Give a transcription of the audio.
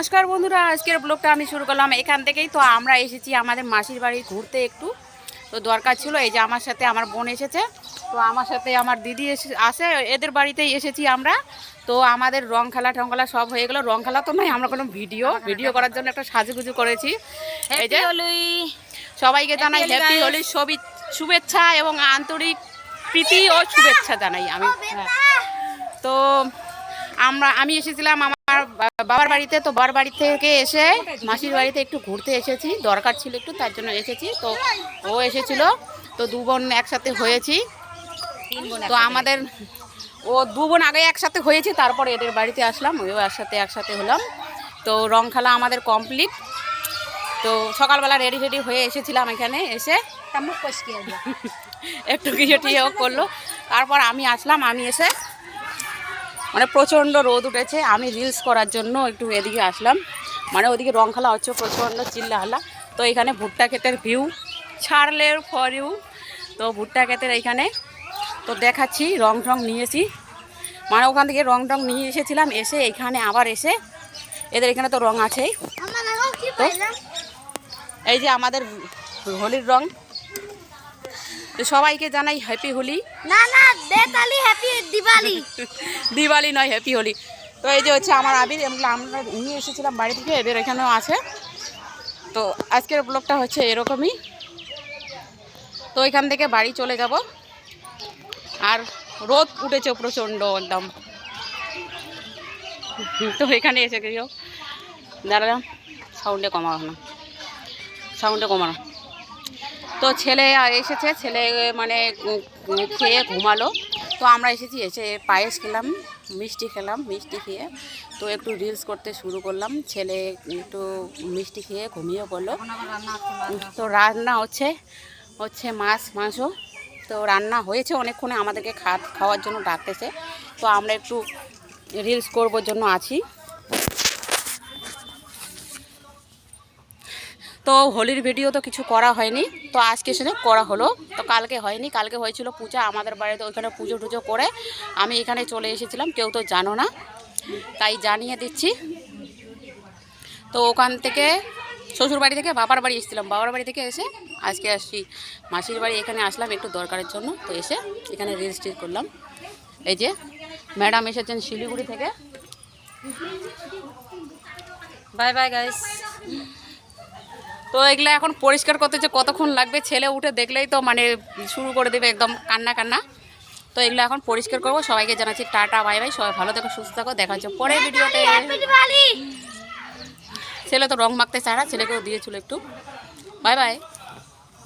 নমস্কার বন্ধুরা আজকের ব্লগটা আমি শুরু করলাম এখান থেকেই। তো আমরা এসেছি আমাদের মাসির বাড়ি ঘুরতে একটু। তো দরকার ছিল এই যে আমার সাথে আমার বোন এসেছে। তো আমার সাথে আমার দিদি এসে আসে এদের বাড়িতেই এসেছি আমরা। তো আমাদের রং খেলা টং খেলা সব হয়ে গেলো। রং খেলা তো নয় আমরা কোনো ভিডিও ভিডিও করার জন্য একটা সাজুগুজু করেছি। এই যে সবাইকে জানাই হ্যাপি. হোলির সবই শুভেচ্ছা এবং আন্তরিক প্রীতি ও শুভেচ্ছা জানাই আমি। হ্যাঁ। তো আমরা আমি এসেছিলাম বাবার বাড়িতে তো বাবার বাড়ি থেকে এসে মাসির বাড়িতে একটু ঘুরতে এসেছি দরকার ছিল একটু তার জন্য এসেছি। তো ও এসেছিল তো দু বোন একসাথে হয়েছি। তো আমাদের ও দু বোন আগে একসাথে হয়েছে তারপর এদের বাড়িতে আসলাম ওইও একসাথে একসাথে হলাম। তো রং খেলা আমাদের কমপ্লিট তো সকালবেলা রেডি রেডি হয়ে এসেছিলাম এখানে এসে। একটু কিছু টিয়েও করল। তারপর আমি আসলাম আমি এসে মানে প্রচণ্ড রোদ উঠেছে। আমি রিলস করার জন্য একটু এদিকে আসলাম। মানে ওদিকে রং খেলা হচ্ছে প্রচণ্ড চিল্লা হাল্লা তো এখানে ভুট্টা ক্ষেতের ভিউ ছাড়লের ফর ইউ তো ভুট্টা ক্ষেতের এইখানে। তো দেখাচ্ছি রং টং নিয়েছি। মানে ওখান থেকে রং টং নিয়ে এসেছিলাম। এসে এখানে আবার এসে এদের এখানে তো রং আছেই। তো এই যে আমাদের হোলির রং। তো সবাইকে জানাই হ্যাপি হোলি। না না বেতালি হ্যাপি দিওয়ালি। দিওয়ালি নয় হ্যাপি হোলি। তো এই যে হচ্ছে আমার আবির এগুলো আমরা নিয়ে এসেছিলাম বাড়ি থেকে এদের এখানেও আছে। তো আজকের ব্লগটা হচ্ছে এরকমই। তো এখান থেকে বাড়ি চলে যাব। আর রোদ উঠেছে প্রচণ্ড একদম। তো এখানে এসে গেও দাঁড়ালাম। সাউন্ডে কমানো সাউন্ডে কমানো তো ছেলে এসেছে, ছেলে মানে খেয়ে ঘুমালো। তো আমরা এসেছি, এসে পায়েস খেলাম, মিষ্টি খেলাম, মিষ্টি খেয়ে তো একটু রিলস করতে শুরু করলাম। ছেলে একটু মিষ্টি খেয়ে ঘুমিয়ে পড়ল। তো রান্না হচ্ছে হচ্ছে মাছ, মাংস। তো রান্না হয়েছে অনেকক্ষণে, আমাদেরকে খা খাওয়ার জন্য ডাকতেছে। তো আমরা একটু রিলস করবার জন্য আছি। তো হোলির ভিডিও তো কিছু করা হয়নি। তো আজকে সেটা করা হলো। তো কালকে হয়নি। কালকে হয়েছিল পূজা। আমাদের বাড়িতে ওইখানে পুজো টুজো করে আমি এখানে চলে এসেছিলাম। কেউ তো জানো না। তাই জানিয়ে দিচ্ছি। তো ওখান থেকে শ্বশুর বাড়ি থেকে বাবার বাড়ি এসেছিলাম। বাবার বাড়ি থেকে এসে আজকে আসছি। মাসির বাড়ি এখানে আসলাম একটু দরকারের জন্য। তো এসে এখানে রেজিস্ট্রি করলাম। এই যে ম্যাডাম এসেছেন শিলিগুড়ি থেকে। বাই বাই গাইস তো এগুলো এখন পরিষ্কার করতে যে কতক্ষণ লাগবে, ছেলে উঠে দেখলেই তো মানে শুরু করে দেবে একদম কান্না কান্না। তো এগুলো এখন পরিষ্কার করব। সবাইকে জানাচ্ছি টাটা, বাই বাই। সবাই ভালো থাকো, সুস্থ থাকো। দেখা হচ্ছে পরে ভিডিওতে। ছেলে তো রং মাখতে চায় না, ছেলেকেও দিয়েছিল একটু। Bye bye.